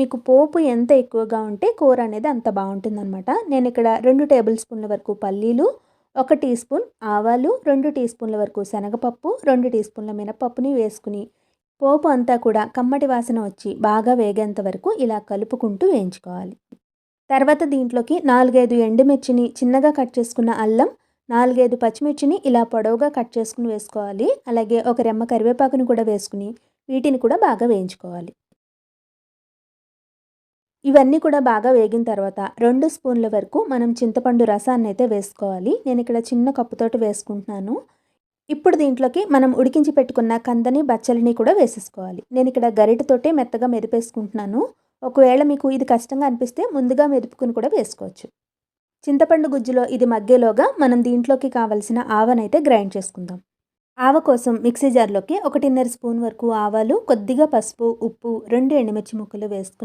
మీకు పోపు ఎంత ఎక్కువగా ఉంటే కూర అనేది అంత బాగుంటుందన్నమాట. నేను ఇక్కడ రెండు టేబుల్ స్పూన్ల వరకు పల్లీలు ఒక టీ స్పూన్ ఆవాలు రెండు టీ స్పూన్ల వరకు శనగపప్పు రెండు టీ స్పూన్ల మినపప్పుని వేసుకుని పోపు అంతా కూడా కమ్మటి వాసన వచ్చి బాగా వేగేంత వరకు ఇలా కలుపుకుంటూ వేయించుకోవాలి. తర్వాత దీంట్లోకి నాలుగైదు ఎండుమిర్చిని చిన్నగా కట్ చేసుకున్న అల్లం నాలుగైదు పచ్చిమిర్చిని ఇలా పొడవుగా కట్ చేసుకుని వేసుకోవాలి. అలాగే ఒక రెమ్మ కరివేపాకుని కూడా వేసుకుని వీటిని కూడా బాగా వేయించుకోవాలి. ఇవన్నీ కూడా బాగా వేగిన తర్వాత రెండు స్పూన్ల వరకు మనం చింతపండు రసాన్ని అయితే వేసుకోవాలి. నేను ఇక్కడ చిన్న కప్పుతోటి వేసుకుంటున్నాను. ఇప్పుడు దీంట్లోకి మనం ఉడికించి పెట్టుకున్న కందని బచ్చలిని కూడా వేసేసుకోవాలి. నేను ఇక్కడ గరిటతోటే మెత్తగా మెదిపేసుకుంటున్నాను ఒకవేళ మీకు ఇది కష్టంగా అనిపిస్తే ముందుగా మెదుపుకుని కూడా వేసుకోవచ్చు. చింతపండు గుజ్జులో ఇది మగ్గేలోగా మనం దీంట్లోకి కావలసిన ఆవనైతే గ్రైండ్ చేసుకుందాం. ఆవ కోసం మిక్సీ జార్లోకి ఒకటిన్నర స్పూన్ వరకు ఆవాలు కొద్దిగా పసుపు ఉప్పు రెండు ఎండుమిర్చి ముక్కలు వేసుకుని